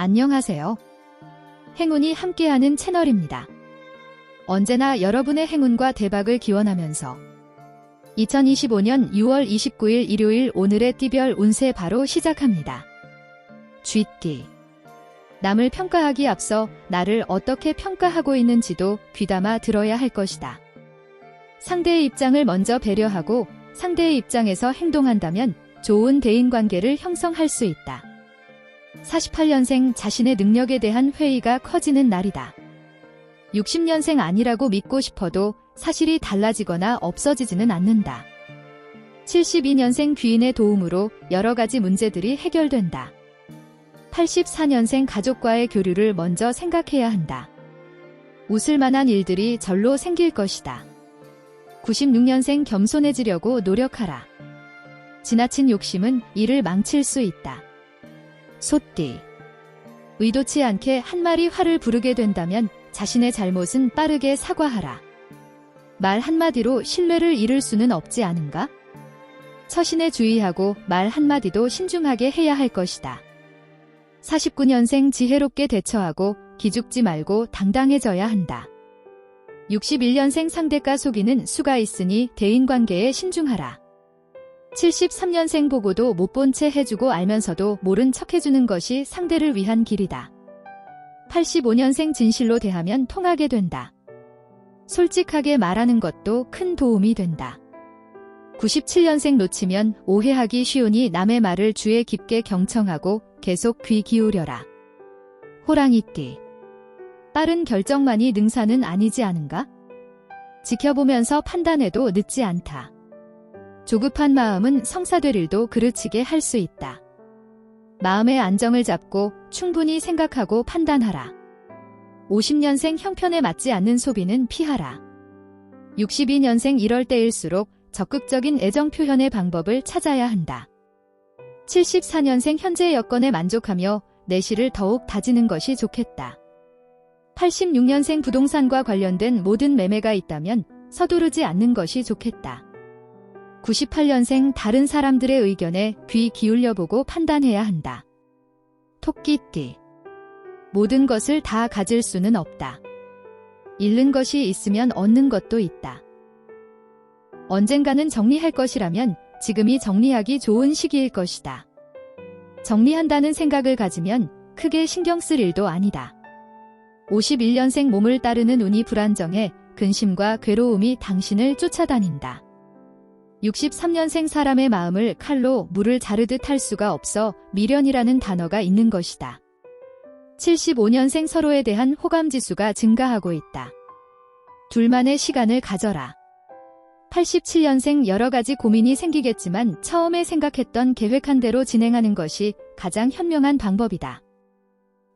안녕하세요. 행운이 함께하는 채널입니다. 언제나 여러분의 행운과 대박을 기원하면서 2025년 6월 29일 일요일 오늘의 띠별 운세 바로 시작합니다. 쥐띠. 남을 평가하기 앞서 나를 어떻게 평가하고 있는지도 귀담아 들어야 할 것이다. 상대의 입장을 먼저 배려하고 상대의 입장에서 행동한다면 좋은 대인 관계를 형성할 수 있다. 48년생 자신의 능력에 대한 회의가 커지는 날이다. 60년생 아니라고 믿고 싶어도 사실이 달라지거나 없어지지는 않는다. 72년생 귀인의 도움으로 여러 가지 문제들이 해결된다. 84년생 가족과의 교류를 먼저 생각해야 한다. 웃을 만한 일들이 절로 생길 것이다. 96년생 겸손해지려고 노력하라. 지나친 욕심은 일을 망칠 수 있다. 소띠. 의도치 않게 한 마리 화를 부르게 된다면 자신의 잘못은 빠르게 사과하라. 말 한마디로 신뢰를 잃을 수는 없지 않은가? 처신에 주의하고 말 한마디도 신중하게 해야 할 것이다. 49년생 지혜롭게 대처하고 기죽지 말고 당당해져야 한다. 61년생 상대가 속이는 수가 있으니 대인관계에 신중하라. 73년생 보고도 못 본 채 해주고 알면서도 모른 척 해주는 것이 상대를 위한 길이다. 85년생 진실로 대하면 통하게 된다. 솔직하게 말하는 것도 큰 도움이 된다. 97년생 놓치면 오해하기 쉬우니 남의 말을 주에 깊게 경청하고 계속 귀 기울여라. 호랑이띠. 빠른 결정만이 능사는 아니지 않은가? 지켜보면서 판단해도 늦지 않다. 조급한 마음은 성사될 일도 그르치게 할 수 있다. 마음의 안정을 잡고 충분히 생각하고 판단하라. 50년생 형편에 맞지 않는 소비는 피하라. 62년생 이럴 때일수록 적극적인 애정 표현의 방법을 찾아야 한다. 74년생 현재 여건에 만족하며 내실을 더욱 다지는 것이 좋겠다. 86년생 부동산과 관련된 모든 매매가 있다면 서두르지 않는 것이 좋겠다. 98년생 다른 사람들의 의견에 귀 기울여보고 판단해야 한다. 토끼띠. 모든 것을 다 가질 수는 없다. 잃는 것이 있으면 얻는 것도 있다. 언젠가는 정리할 것이라면 지금이 정리하기 좋은 시기일 것이다. 정리한다는 생각을 가지면 크게 신경 쓸 일도 아니다. 51년생 몸을 따르는 운이 불안정해 근심과 괴로움이 당신을 쫓아다닌다. 63년생 사람의 마음을 칼로 물을 자르듯 할 수가 없어 미련이라는 단어가 있는 것이다. 75년생 서로에 대한 호감 지수가 증가하고 있다. 둘만의 시간을 가져라. 87년생 여러 가지 고민이 생기겠지만 처음에 생각했던 계획한 대로 진행하는 것이 가장 현명한 방법이다.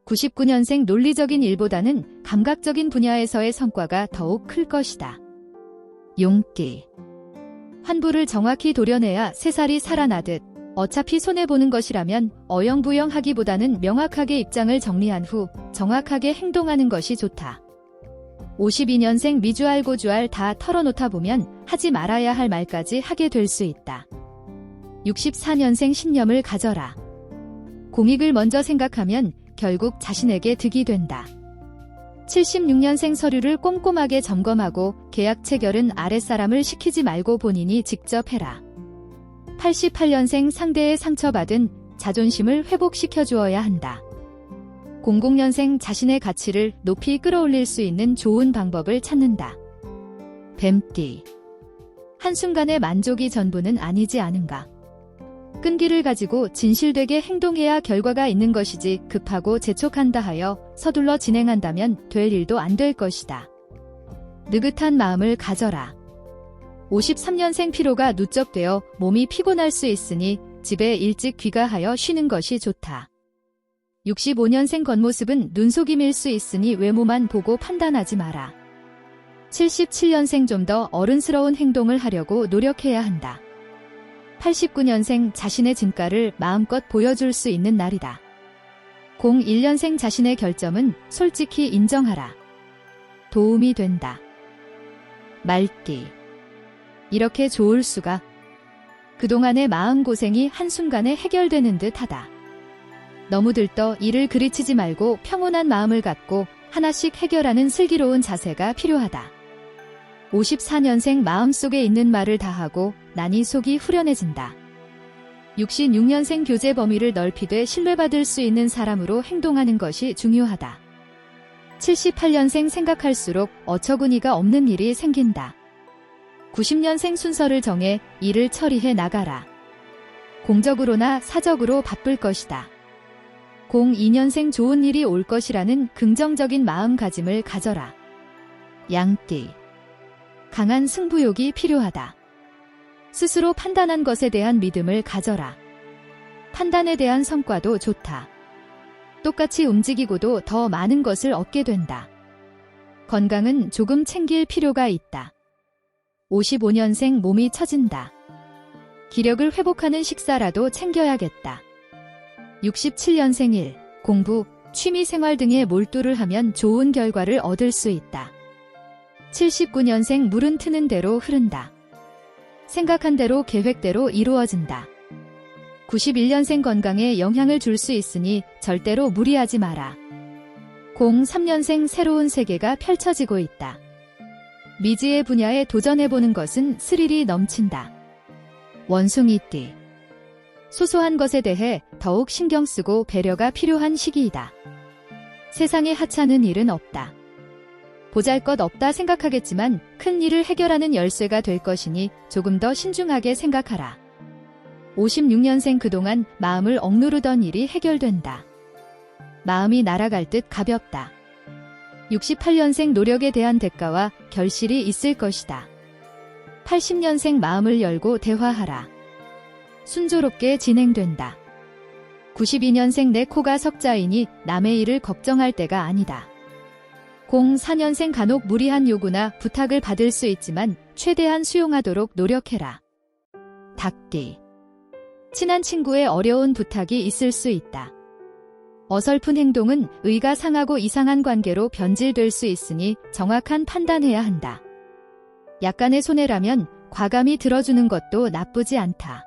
99년생 논리적인 일보다는 감각적인 분야에서의 성과가 더욱 클 것이다. 용띠. 환부를 정확히 도려내야 새살이 살아나듯 어차피 손해보는 것이라면 어영부영 하기보다는 명확하게 입장을 정리한 후 정확하게 행동하는 것이 좋다. 52년생 미주알 고주알 다 털어놓다 보면 하지 말아야 할 말까지 하게 될 수 있다. 64년생 신념을 가져라. 공익을 먼저 생각하면 결국 자신에게 득이 된다. 76년생 서류를 꼼꼼하게 점검하고 계약 체결은 아랫사람을 시키지 말고 본인이 직접 해라. 88년생 상대의 상처받은 자존심을 회복시켜 주어야 한다. 00년생 자신의 가치를 높이 끌어올릴 수 있는 좋은 방법을 찾는다. 뱀띠. 한순간의 만족이 전부는 아니지 않은가. 끈기를 가지고 진실되게 행동해야 결과가 있는 것이지 급하고 재촉한다 하여 서둘러 진행한다면 될 일도 안 될 것이다. 느긋한 마음을 가져라. 53년생 피로가 누적되어 몸이 피곤할 수 있으니 집에 일찍 귀가하여 쉬는 것이 좋다. 65년생 겉모습은 눈속임일 수 있으니 외모만 보고 판단하지 마라. 77년생 좀 더 어른스러운 행동을 하려고 노력해야 한다. 89년생 자신의 진가를 마음껏 보여줄 수 있는 날이다. 01년생 자신의 결점은 솔직히 인정하라. 도움이 된다. 말기. 이렇게 좋을 수가. 그동안의 마음고생이 한순간에 해결되는 듯 하다. 너무 들떠 일을 그리치지 말고 평온한 마음을 갖고 하나씩 해결하는 슬기로운 자세가 필요하다. 54년생 마음속에 있는 말을 다하고 나니 속이 후련해진다. 66년생 교제 범위를 넓히되 신뢰받을 수 있는 사람으로 행동하는 것이 중요하다. 78년생 생각할수록 어처구니가 없는 일이 생긴다. 90년생 순서를 정해 일을 처리해 나가라. 공적으로나 사적으로 바쁠 것이다. 02년생 좋은 일이 올 것이라는 긍정적인 마음가짐을 가져라. 양띠. 강한 승부욕이 필요하다. 스스로 판단한 것에 대한 믿음을 가져라. 판단에 대한 성과도 좋다. 똑같이 움직이고도 더 많은 것을 얻게 된다. 건강은 조금 챙길 필요가 있다. 55년생 몸이 처진다. 기력을 회복하는 식사라도 챙겨야겠다. 67년생 일, 공부, 취미 생활 등에 몰두를 하면 좋은 결과를 얻을 수 있다. 79년생 물은 트는 대로 흐른다. 생각한 대로 계획대로 이루어진다. 91년생 건강에 영향을 줄 수 있으니 절대로 무리하지 마라. 03년생 새로운 세계가 펼쳐지고 있다. 미지의 분야에 도전해보는 것은 스릴이 넘친다. 원숭이띠. 소소한 것에 대해 더욱 신경 쓰고 배려가 필요한 시기이다. 세상에 하찮은 일은 없다. 보잘 것 없다 생각하겠지만 큰 일을 해결하는 열쇠가 될 것이니 조금 더 신중하게 생각하라. 56년생 그동안 마음을 억누르던 일이 해결된다. 마음이 날아갈 듯 가볍다. 68년생 노력에 대한 대가와 결실이 있을 것이다. 80년생 마음을 열고 대화하라. 순조롭게 진행된다. 92년생 내 코가 석자이니 남의 일을 걱정할 때가 아니다. 04년생 간혹 무리한 요구나 부탁을 받을 수 있지만 최대한 수용하도록 노력해라. 닭띠. 친한 친구의 어려운 부탁이 있을 수 있다. 어설픈 행동은 의가 상하고 이상한 관계로 변질될 수 있으니 정확한 판단해야 한다. 약간의 손해라면 과감히 들어주는 것도 나쁘지 않다.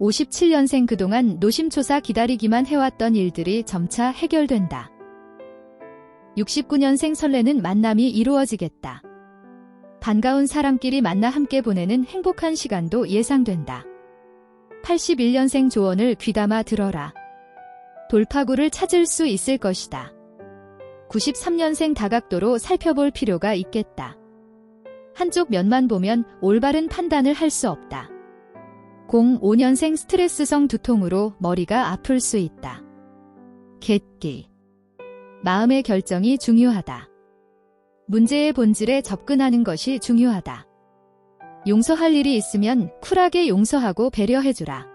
57년생 그동안 노심초사 기다리기만 해왔던 일들이 점차 해결된다. 69년생 설레는 만남이 이루어지겠다. 반가운 사람끼리 만나 함께 보내는 행복한 시간도 예상된다. 81년생 조언을 귀담아 들어라. 돌파구를 찾을 수 있을 것이다. 93년생 다각도로 살펴볼 필요가 있겠다. 한쪽 면만 보면 올바른 판단을 할 수 없다. 05년생 스트레스성 두통으로 머리가 아플 수 있다. 개띠. 마음의 결정이 중요하다. 문제의 본질에 접근하는 것이 중요하다. 용서할 일이 있으면 쿨하게 용서하고 배려해주라.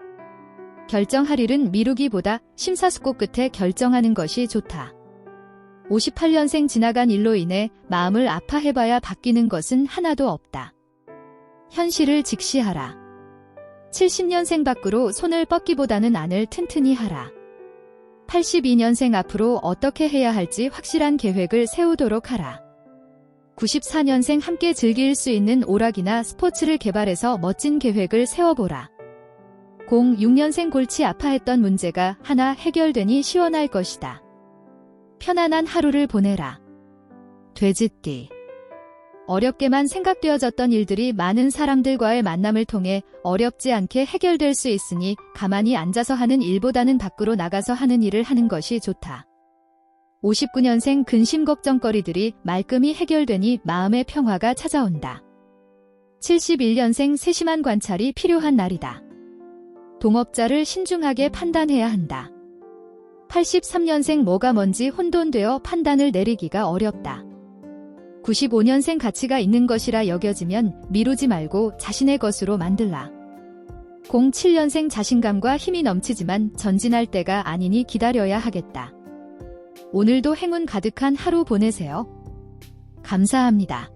결정할 일은 미루기보다 심사숙고 끝에 결정하는 것이 좋다. 58년생 지나간 일로 인해 마음을 아파해봐야 바뀌는 것은 하나도 없다. 현실을 직시하라. 70년생 밖으로 손을 뻗기보다는 안을 튼튼히 하라. 82년생 앞으로 어떻게 해야 할지 확실한 계획을 세우도록 하라. 94년생 함께 즐길 수 있는 오락이나 스포츠를 개발해서 멋진 계획을 세워보라. 06년생 골치 아파했던 문제가 하나 해결되니 시원할 것이다. 편안한 하루를 보내라. 돼지띠. 어렵게만 생각되어졌던 일들이 많은 사람들과의 만남을 통해 어렵지 않게 해결될 수 있으니 가만히 앉아서 하는 일보다는 밖으로 나가서 하는 일을 하는 것이 좋다. 59년생 근심 걱정거리들이 말끔히 해결되니 마음의 평화가 찾아온다. 71년생 세심한 관찰이 필요한 날이다. 동업자를 신중하게 판단해야 한다. 83년생 뭐가 뭔지 혼돈되어 판단을 내리기가 어렵다. 95년생 가치가 있는 것이라 여겨지면 미루지 말고 자신의 것으로 만들라. 07년생 자신감과 힘이 넘치지만 전진할 때가 아니니 기다려야 하겠다. 오늘도 행운 가득한 하루 보내세요. 감사합니다.